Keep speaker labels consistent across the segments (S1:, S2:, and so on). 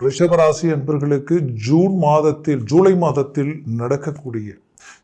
S1: ரிஷபராசி என்பர்களுக்கு ஜூன் மாதத்தில் ஜூலை மாதத்தில் நடக்கக்கூடிய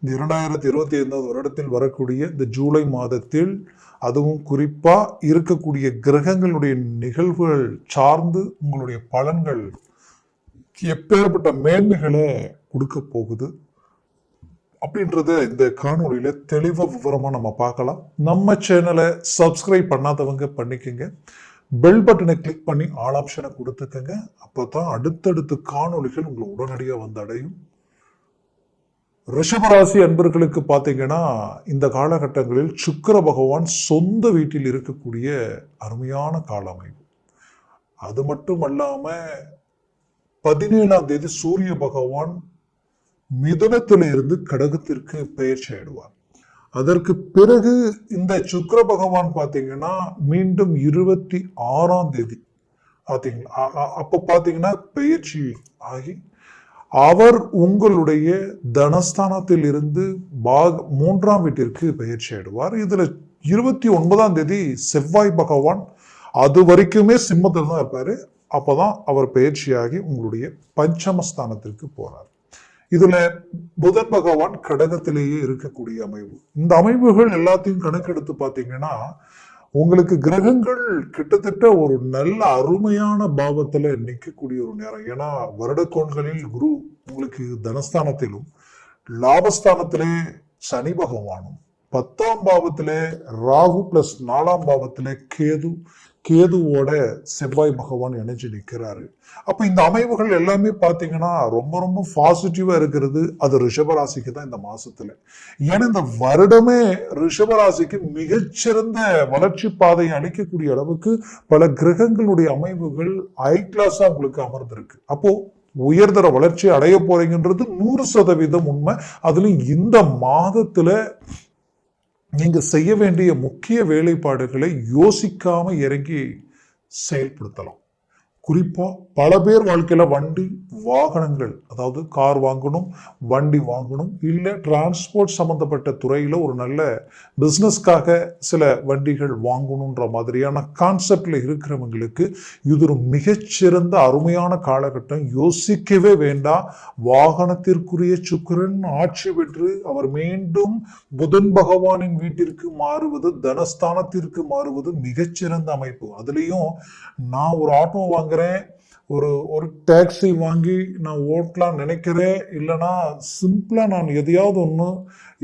S1: இந்த இரண்டாயிரத்தி இருபத்தி ஐந்தாவது வருடத்தில் வரக்கூடிய இந்த ஜூலை மாதத்தில் அதுவும் குறிப்பாக இருக்கக்கூடிய கிரகங்களுடைய நிகழ்வுகள் சார்ந்து உங்களுடைய பலன்கள் எப்பேற்பட்ட மேன்மைகளை கொடுக்க போகுது அப்படின்றத இந்த காணொலியில் தெளிவாக விவரமாக நம்ம பார்க்கலாம். நம்ம சேனலை சப்ஸ்கிரைப் பண்ணாதவங்க பண்ணிக்கோங்க. பெல் பட்டனை கிளிக் பண்ணி ஆல் ஆப்ஷனை கொடுத்துக்கங்க. அப்பதான் அடுத்தடுத்த காணொளிகள் உங்களை உடனடியாக வந்து அடையும் ரிஷபராசி அன்பர்களுக்கு பார்த்தீங்கன்னா இந்த காலகட்டங்களில் சுக்கர பகவான் சொந்த வீட்டில் இருக்கக்கூடிய அருமையான கால அமைப்பு அது மட்டும் அல்லாமல் பதினேழாம் தேதி சூரிய பகவான் மிதுனத்திலிருந்து இருந்து கடகத்திற்கு பெயர்ச்சி ஆயிடுவார். அதற்கு பிறகு இந்த சுக்கர பகவான் பார்த்தீங்கன்னா மீண்டும் இருபத்தி ஆறாம் தேதி. பார்த்தீங்களா? அப்போ பார்த்தீங்கன்னா பெயர்ச்சி ஆகி அவர் உங்களுடைய தனஸ்தானத்தில் இருந்து பாக் மூன்றாம் வீட்டிற்கு பெயர்ச்சி ஆயிடுவார். இதில் இருபத்தி ஒன்பதாம் தேதி செவ்வாய் பகவான் அது வரைக்குமே சிம்மத்தில் தான் இருப்பார். அப்போ தான் அவர் பயிற்சியாகி உங்களுடைய பஞ்சமஸ்தானத்திற்கு போகிறார் இதுல புதன் பகவான் கடகத்திலேயே இருக்கக்கூடிய அமைவு. இந்த அமைவுகள் எல்லாத்தையும் கணக்கெடுத்து பார்த்தீங்கன்னா உங்களுக்கு கிரகங்கள் கிட்டத்தட்ட ஒரு நல்ல அருமையான பாவத்துல நிற்கக்கூடிய ஒரு நேரம். ஏன்னா வருடக்கோண்களில் குரு உங்களுக்கு தனஸ்தானத்திலும் லாபஸ்தானத்திலே சனி பகவானும் பத்தாம் பாவத்திலே ராகு பிளஸ் நாலாம் பாவத்திலே கேது கேதுவோட செவ்வாய் பகவான் இணைஞ்சு நிற்கிறாரு அப்போ இந்த அமைவுகள் எல்லாமே பார்த்தீங்கன்னா ரொம்ப ரொம்ப பாசிட்டிவாக இருக்கிறது. அது ரிஷபராசிக்கு தான் இந்த மாசத்துல. ஏன்னா இந்த வருடமே ரிஷபராசிக்கு மிகச்சிறந்த வளர்ச்சி பாதையை அளிக்கக்கூடிய அளவுக்கு பல கிரகங்களுடைய அமைவுகள் ஹை கிளாஸாக உங்களுக்கு அமர்ந்திருக்கு. அப்போ உயர்தர வளர்ச்சி அடைய போறீங்கன்றது நூறு சதவீதம் உண்மை. அதுலயும் இந்த மாதத்துல நீங்கள் செய்ய வேண்டிய முக்கிய வேலைப்பாடுகளை யோசிக்காமல் இறங்கி செயல்படுத்தலாம். குறிப்பாக பல பேர் வாழ்க்கையில் வண்டி வாகனங்கள் அதாவது கார் வாங்கணும் வண்டி வாங்கணும் இல்லை டிரான்ஸ்போர்ட் சம்மந்தப்பட்ட துறையில் ஒரு நல்ல பிஸ்னஸ்க்காக சில வண்டிகள் வாங்கணுன்ற மாதிரியான கான்செப்டில் இருக்கிறவங்களுக்கு இது ஒரு மிகச்சிறந்த அருமையான காலகட்டம். யோசிக்கவே வேண்டாம். வாகனத்திற்குரிய சுக்கிரன் ஆட்சி பெற்று அவர் மீண்டும் புதன் பகவானின் வீட்டிற்கு மாறுவது தனஸ்தானத்திற்கு மாறுவது மிகச்சிறந்த அமைப்பு. அதுலேயும் நான் ஒரு ஆட்டோ வாங்க பார்க்குறேன் ஒரு ஒரு டாக்ஸி வாங்கி நான் ஓட்டலாம் நினைக்கிறேன். இல்லைன்னா சிம்பிளாக நான் எதையாவது ஒன்று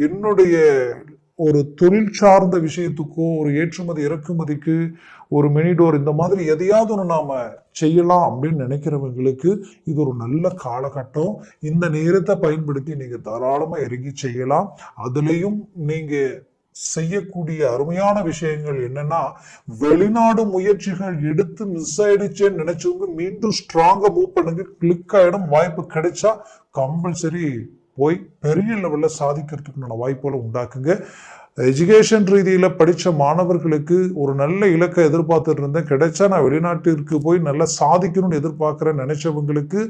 S1: என்னுடைய ஒரு தொழில் சார்ந்த விஷயத்துக்கோ ஒரு ஏற்றுமதி இறக்குமதிக்கு ஒரு மினிடோர் இந்த மாதிரி எதையாவது ஒன்று நாம் செய்யலாம் அப்படின்னு நினைக்கிறவங்களுக்கு இது ஒரு நல்ல காலகட்டம். இந்த நேரத்தை பயன்படுத்தி நீங்கள் தாராளமாக இறங்கி செய்யலாம். அதுலேயும் நீங்கள் செய்யக்கூடிய அருமையான விஷயங்கள் என்னன்னா வெளிநாடு முயற்சிகள் எடுத்து மிஸ் ஆயிடுச்சேன்னு நினைச்சவங்க மீண்டும் ஸ்ட்ராங்கா மூவ் பண்ணுங்க. கிளிக் ஆயிடும் வாய்ப்பு கிடைச்சா கம்பல்சரி போய் பெரிய லெவல்ல சாதிக்கிறதுக்குண்டான வாய்ப்புகளை உண்டாக்குங்க. எஜுகேஷன் ரீதியில் படித்த மாணவர்களுக்கு ஒரு நல்ல இலக்கை எதிர்பார்த்துட்டு இருந்தேன் கிடைச்சா நான் வெளிநாட்டிற்கு போய் நல்லா சாதிக்கணும்னு எதிர்பார்க்குற நினைச்சவங்களுக்கு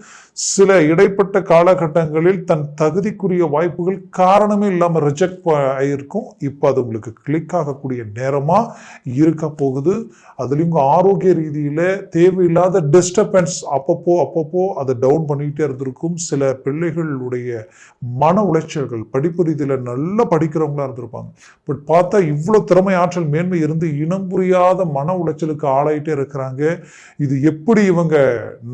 S1: சில இடைப்பட்ட காலகட்டங்களில் தன் தகுதிக்குரிய வாய்ப்புகள் காரணமே இல்லாமல் ரிஜெக்ட் ஆகியிருக்கும் இப்போ அது உங்களுக்கு கிளிக் ஆகக்கூடிய நேரமாக இருக்க போகுது. அதுலேயும் ஆரோக்கிய ரீதியில் தேவையில்லாத டிஸ்டர்பன்ஸ் அப்பப்போ அப்பப்போ அதை டவுன் பண்ணிக்கிட்டே இருந்திருக்கும். சில பிள்ளைகளுடைய மன உளைச்சல்கள் படிப்பு ரீதியில் நல்லா படிக்கிறவங்களா இருந்திருப்பாங்க. பட் பார்த்தா இவ்வளோ திறமை ஆற்றல் மேன்மை இருந்து இனம் புரியாத மன உளைச்சலுக்கு ஆளாயிட்டே இருக்கிறாங்க. இது எப்படி இவங்க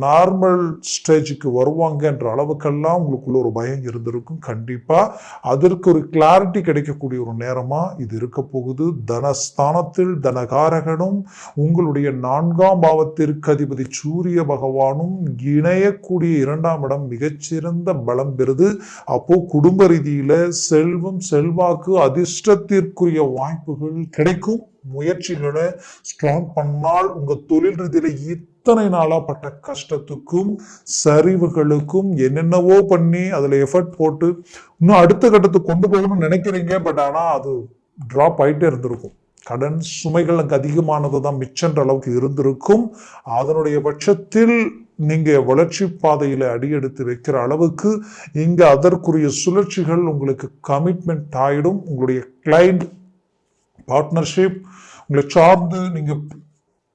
S1: நார்மல் ஸ்டேஜுக்கு வருவாங்கன்ற அளவுக்கெல்லாம் உங்களுக்குள்ள ஒரு பயம் இருந்திருக்கும். கண்டிப்பாக அதற்கு ஒரு கிளாரிட்டி கிடைக்கக்கூடிய ஒரு நேரமாக இது இருக்க போகுது. தனஸ்தானத்தில் தனகாரகனும் உங்களுடைய நான்காம் பாவத்திற்கு அதிபதி சூரிய பகவானும் இணையக்கூடிய இரண்டாம் இடம் மிகச்சிறந்த பலம் பெறுது. அப்போது குடும்ப ரீதியில் செல்வம் செல்வாக்கு அதிர்ஷ்ட அதிர்ஷ்டத்திற்குரிய வாய்ப்புகள் கிடைக்கும். முயற்சிகளை ஸ்ட்ராங் பண்ணால் உங்க தொழில் ரீதியில இத்தனை நாளா பட்ட கஷ்டத்துக்கும் சரிவுகளுக்கும் என்னென்னவோ பண்ணி அதுல எஃபர்ட் போட்டு இன்னும் அடுத்த கட்டத்துக்கு கொண்டு போகணும்னு நினைக்கிறீங்க. பட் ஆனா அது டிராப் ஆயிட்டே இருந்திருக்கும். கடன் சுமைகள் அங்கே அதிகமானது தான் மிச்சன்ற அளவுக்கு இருந்திருக்கும். அதனுடைய பட்சத்தில் நீங்கள் வளர்ச்சி பாதையில் அடியெடுத்து வைக்கிற அளவுக்கு இங்கே அதற்குரிய சுழற்சிகள் உங்களுக்கு கமிட்மெண்ட் ஆகிடும் உங்களுடைய கிளைண்ட் பார்ட்னர்ஷிப் உங்களை சார்ந்து நீங்கள்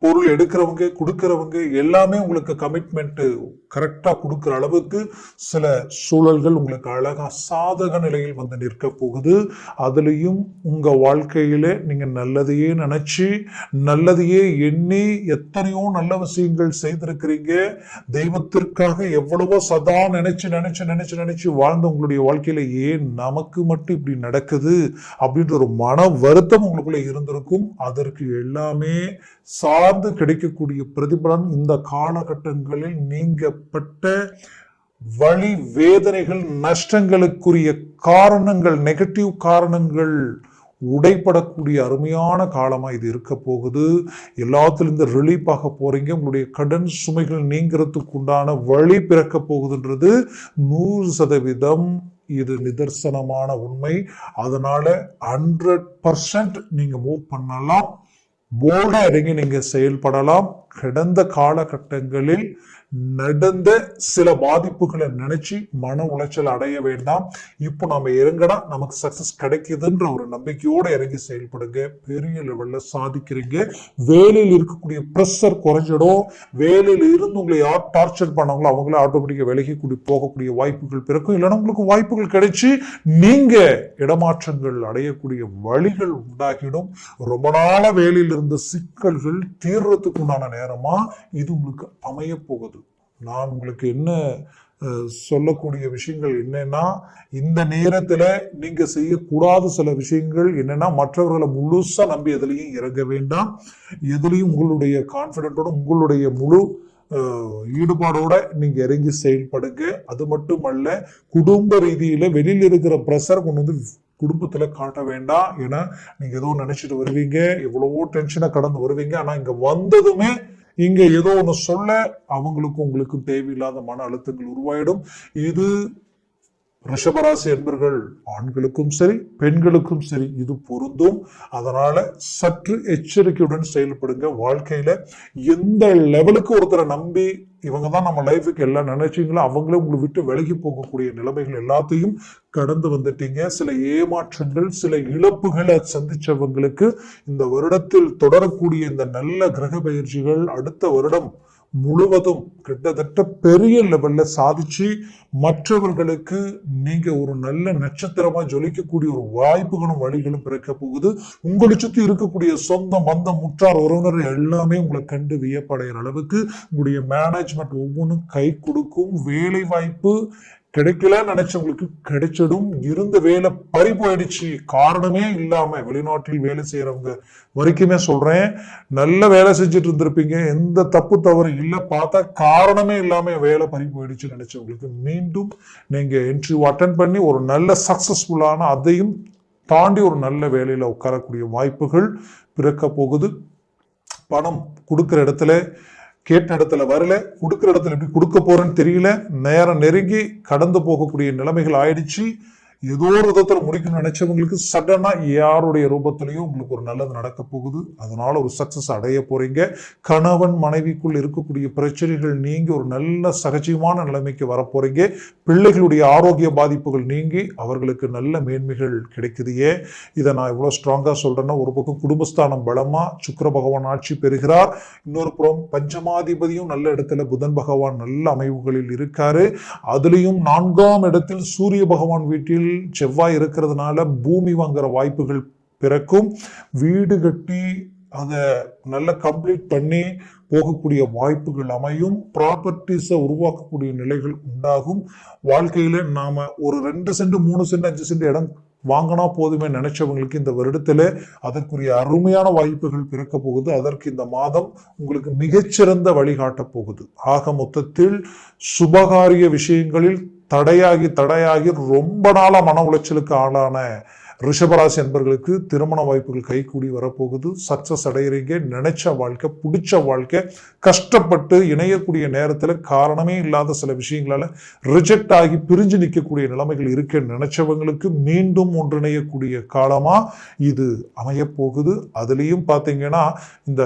S1: பொருள் எடுக்கிறவங்க கொடுக்கறவங்க எல்லாமே உங்களுக்கு கமிட்மெண்ட்டு கரெக்டாக கொடுக்குற அளவுக்கு சில சூழல்கள் உங்களுக்கு அழகாக சாதக நிலையில் வந்து நிற்க போகுது. அதுலேயும் உங்கள் வாழ்க்கையில் நீங்கள் நல்லதையே நினச்சி நல்லதையே எண்ணி எத்தனையோ நல்ல விஷயங்கள் செய்திருக்கிறீங்க. தெய்வத்திற்காக எவ்வளவோ சதா நினச்சி நினச்சி நினச்சி நினச்சி வாழ்ந்த உங்களுடைய வாழ்க்கையில் ஏன் நமக்கு மட்டும் இப்படி நடக்குது அப்படின்ற ஒரு மன வருத்தம் உங்களுக்குள்ளே இருந்திருக்கும். அதற்கு எல்லாமே சார்ந்து கிடைக்கக்கூடிய பிரதிபலன் இந்த காலகட்டங்களில் நீங்கப்பட்ட வழி வேதனைகள் நஷ்டங்களுக்குரிய காரணங்கள் நெகட்டிவ் காரணங்கள் உடைப்படக்கூடிய அருமையான காலமாக இது இருக்க போகுது. எல்லாத்துலேருந்து ரிலீஃப் ஆக போகிறீங்க உங்களுடைய கடன் சுமைகள் நீங்கிறதுக்கு உண்டான வழி பிறக்க போகுதுன்றது நூறு சதவீதம் இது நிதர்சனமான உண்மை. அதனால் ஹண்ட்ரட் பர்சன்ட் நீங்கள் மூவ் பண்ணலாம். போல்டா இறங்கி நீங்க செயல்படலாம். கடந்த காலகட்டங்களில் நடந்த சில பாதிப்புகளை நினைச்சு மன உளைச்சல் அடைய வேண்டாம். இப்போ நம்ம இறங்கடா நமக்கு சக்சஸ் கிடைக்குதுன்ற ஒரு நம்பிக்கையோடு இறங்கி செயல்படுங்க. பெரிய லெவலில் சாதிக்கிறீங்க. வேலையில் இருக்கக்கூடிய ப்ரெஷர் குறைஞ்சிடும். வேலையில் இருந்து உங்களை யார் டார்ச்சர் பண்ணாங்களோ அவங்கள ஆட்டோமேட்டிக்காக விலகி கூடி போகக்கூடிய வாய்ப்புகள் பிறக்கும். இல்லைன்னா உங்களுக்கு வாய்ப்புகள் கிடைச்சி நீங்கள் இடமாற்றங்கள் அடையக்கூடிய வழிகள் உண்டாகிடும். ரொம்ப நாள வேலையில் இருந்த சிக்கல்கள் தீர்றதுக்கு உண்டான நேரமா இது உங்களுக்கு அமைய போகுது. நான் உங்களுக்கு என்ன சொல்லக்கூடிய விஷயங்கள் என்னன்னா இந்த நேரத்துல நீங்க செய்யக்கூடாத சில விஷயங்கள் என்னன்னா மற்றவர்களை முழுசா நம்பி எதுலையும் இறங்க வேண்டாம். எதுலையும் உங்களுடைய கான்பிடென்ட்டோட உங்களுடைய முழு ஈடுபாடோட நீங்க இறங்கி செயல்படுங்க. அது மட்டுமல்ல குடும்ப ரீதியில வெளியில் இருக்கிற ப்ரெஷர் கொண்டு வந்து குடும்பத்துல காட்ட வேண்டாம். ஏன்னா நீங்க ஏதோ நினைச்சிட்டு வருவீங்க எவ்வளவோ டென்ஷனை கடந்து வருவீங்க. ஆனா இங்க வந்ததுமே இங்க ஏதோ ஒன்று சொல்ல அவங்களுக்கும் உங்களுக்கும் தேவையில்லாத மன அழுத்தங்கள் உருவாயிடும். இது ரிஷபராசி என்பர்கள் ஆண்களுக்கும் சரி பெண்களுக்கும் சரி இது பொருந்தும். அதனால சற்று எச்சரிக்கையுடன் செயல்படுங்க. வாழ்க்கையில எந்த லெவலுக்கு ஒருத்தரை நம்பி இவங்க தான் நம்ம லைஃபுக்கு எல்லாம் நினைச்சிங்களோ அவங்களே உங்களை விட்டு விலகி போகக்கூடிய நிலைமைகள் எல்லாத்தையும் கடந்து வந்துட்டீங்க. சில ஏமாற்றங்கள் சில இழப்புகளை சந்திச்சவங்களுக்கு இந்த வருடத்தில் தொடரக்கூடிய இந்த நல்ல கிரக பயிற்சிகள் அடுத்த வருடம் முழுவதும் கிட்டத்தட்ட பெரிய லெவல்ல சாதிச்சு மற்றவர்களுக்கு நீங்க ஒரு நல்ல நட்சத்திரமா ஜொலிக்கக்கூடிய ஒரு வாய்ப்புகளும் வழிகளும் பிறக்க போகுது. உங்களை சுத்தி இருக்கக்கூடிய சொந்த மந்த முற்றார் உறவினர் எல்லாமே உங்களை கண்டு வியப்படைகிற அளவுக்கு உங்களுடைய மேனேஜ்மெண்ட் ஒவ்வொன்றும் கை கொடுக்கும். வேலை வாய்ப்பு கிடைக்கலன்னு நினைச்சவங்களுக்கு கிடைச்சதும் இருந்த வேலை பறி போயிடுச்சு. காரணமே இல்லாம வெளிநாட்டில் வேலை செய்யறவங்க வரைக்குமே சொல்றேன் நல்ல வேலை செஞ்சுட்டு இருந்திருப்பீங்க. எந்த தப்பு தவறு இல்ல பார்த்தா காரணமே இல்லாம வேலை பறி போயிடுச்சு நினைச்சவங்களுக்கு மீண்டும் நீங்க இன்டர்வியூ அட்டன் பண்ணி ஒரு நல்ல சக்சஸ்ஃபுல்லான அதையும் தாண்டி ஒரு நல்ல வேலையில உட்காரக்கூடிய வாய்ப்புகள் பிறக்க போகுது. பணம் கொடுக்குற இடத்துல கேட்ட இடத்துல வரல கொடுக்குற இடத்துல எப்படி கொடுக்க போறேன்னு தெரியல. நேரம் நெருங்கி கடந்து போகக்கூடிய நிலைமைகள் ஆயிடுச்சு. ஏதோ ஒரு விதத்தில் முடிக்கணும்னு நினைச்சவங்களுக்கு சடனாக யாருடைய ரூபத்திலையும் உங்களுக்கு ஒரு நல்லது நடக்க போகுது. அதனால ஒரு சக்சஸ் அடைய போறீங்க. கணவன் மனைவிக்குள் இருக்கக்கூடிய பிரச்சனைகள் நீங்கி ஒரு நல்ல சகஜமான நிலைமைக்கு வரப்போறீங்க பிள்ளைகளுடைய ஆரோக்கிய பாதிப்புகள் நீங்கி அவர்களுக்கு நல்ல மேன்மைகள் கிடைக்குது ஏன் இதை நான் இவ்வளோ ஸ்ட்ராங்காக சொல்றேன்னா ஒரு பக்கம் குடும்பஸ்தானம் பலமாக சுக்கர பகவான் ஆட்சி பெறுகிறார். இன்னொரு புறம் பஞ்சமாதிபதியும் நல்ல இடத்துல புதன் பகவான் நல்ல அமைவுகளில் இருக்காரு. அதுலேயும் நான்காம் இடத்தில் சூரிய பகவான் வீட்டில் செவ்வாய் இருக்கிறதுனால பூமி வாங்குற வாய்ப்புகள் பிறக்கும். வீடு கட்டி அதை நல்லா கம்ப்ளீட் பண்ணி போகக்கூடிய வாய்ப்புகள் அமையும். ப்ராப்பர்ட்டிஸை உருவாக்கக்கூடிய நிலைகள் உண்டாகும். வாழ்க்கையில் நாம் ஒரு ரெண்டு சென்ட் மூணு சென்ட் அஞ்சு சென்ட் இடம் வாங்கினா போதுமே நினைச்சவங்களுக்கு இந்த வருடத்தில் அதற்குரிய அருமையான வாய்ப்புகள் பிறக்க போகுது. அதற்கு இந்த மாதம் உங்களுக்கு மிகச்சிறந்த வழிகாட்ட போகுது. ஆக மொத்தத்தில் சுபகாரிய விஷயங்களில் தடையாகி தடையாகி ரொம்ப நாளாக மன உளைச்சலுக்கு ஆளான ரிஷபராசி என்பர்களுக்கு திருமண வாய்ப்புகள் கைகூடி வரப்போகுது. சக்சஸ் அடைகிறீங்க நினைச்ச வாழ்க்கை பிடிச்ச வாழ்க்கை கஷ்டப்பட்டு இணையக்கூடிய நேரத்தில் காரணமே இல்லாத சில விஷயங்களால ரிஜெக்ட் ஆகி பிரிஞ்சு நிற்கக்கூடிய நிலைமைகள் இருக்க நினைச்சவங்களுக்கு மீண்டும் ஒன்றிணையக்கூடிய காலமாக இது அமையப்போகுது. அதுலேயும் பார்த்தீங்கன்னா இந்த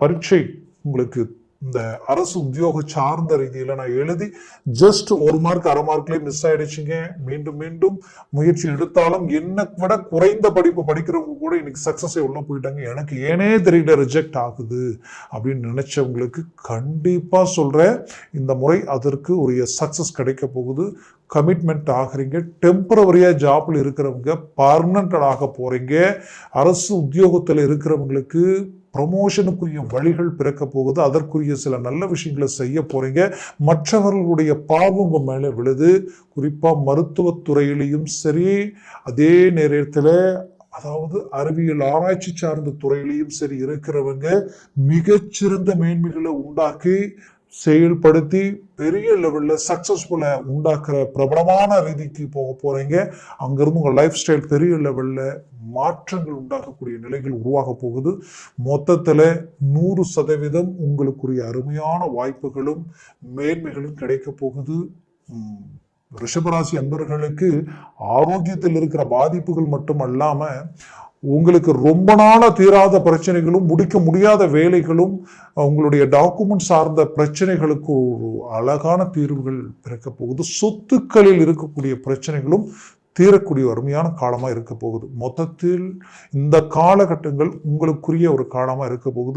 S1: பரீட்சை உங்களுக்கு இந்த அரசு உத்தியோக சார்ந்த ரீதியில நான் எழுதி ஜஸ்ட் ஒரு மார்க் அரை மார்க்லயே மிஸ் ஆயிடுச்சுங்க. மீண்டும் மீண்டும் முயற்சி எடுத்தாலும் என்ன விட குறைந்த படிப்பு படிக்கிறவங்க கூட இன்னைக்கு சக்சஸ் உள்ள போயிட்டாங்க. எனக்கு ஏனே தெரியல ரிஜெக்ட் ஆகுது அப்படின்னு நினைச்சவங்களுக்கு கண்டிப்பா சொல்கிறேன் இந்த முறை அதற்கு உரிய சக்சஸ் கிடைக்க போகுது. கமிட்மெண்ட் ஆகுறீங்க டெம்பரவரியாக ஜாப்பில் இருக்கிறவங்க பர்மனன்ட் ஆக அரசு உத்தியோகத்தில் இருக்கிறவங்களுக்கு ப்ரமோஷனுக்குரிய வழிகள் பிறக்க போகுது. அதற்குரிய சில நல்ல விஷயங்களை செய்ய போகிறீங்க மற்றவர்களுடைய பாவங்க மேலே விழுது. குறிப்பாக மருத்துவத்துறையிலையும் சரி அதே நேரத்தில் அதாவது அறிவியல் ஆராய்ச்சி சார்ந்த துறையிலையும் சரி இருக்கிறவங்க மிகச்சிறந்த மேன்மைகளை உண்டாக்கி செயல்படுத்தி பெரிய லெவலில் சக்ஸஸ்ஃபுல்லாக உண்டாக்குற பிரபலமான ரீதிக்கு போக போகிறீங்க அங்கேருந்து உங்கள் லைஃப் ஸ்டைல் பெரிய லெவலில் மாற்றங்கள் உண்டாக்கக்கூடிய நிலைகள் உருவாக போகுது. மொத்தத்தில் நூறு சதவீதம் உங்களுக்குரிய அருமையான வாய்ப்புகளும் மேன்மைகளும் கிடைக்க போகுது. ரிஷபராசி அன்பர்களுக்கு ஆரோக்கியத்தில் இருக்கிற பாதிப்புகள் மட்டும் அல்லாமல் உங்களுக்கு ரொம்ப நாளா தீராத பிரச்சனைகளும் முடிக்க முடியாத வேலைகளும் உங்களுடைய டாக்குமெண்ட் சார்ந்த பிரச்சனைகளுக்கு ஒரு அழகான தீர்வுகள் பிறக்க போகுது. சொத்துக்களில் இருக்கக்கூடிய பிரச்சனைகளும் தீரக்கூடிய அருமையான காலமாக இருக்க போகுது. மொத்தத்தில் இந்த காலகட்டங்கள் உங்களுக்குரிய ஒரு காலமாக இருக்க போகுது.